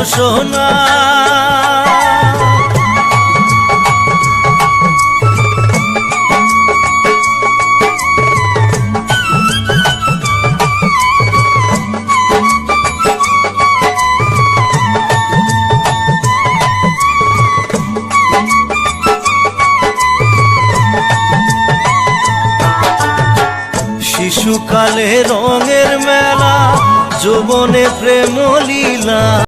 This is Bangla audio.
রসনা শিশুকালে রঙের মেলা যৌবনে প্রেম লীলা।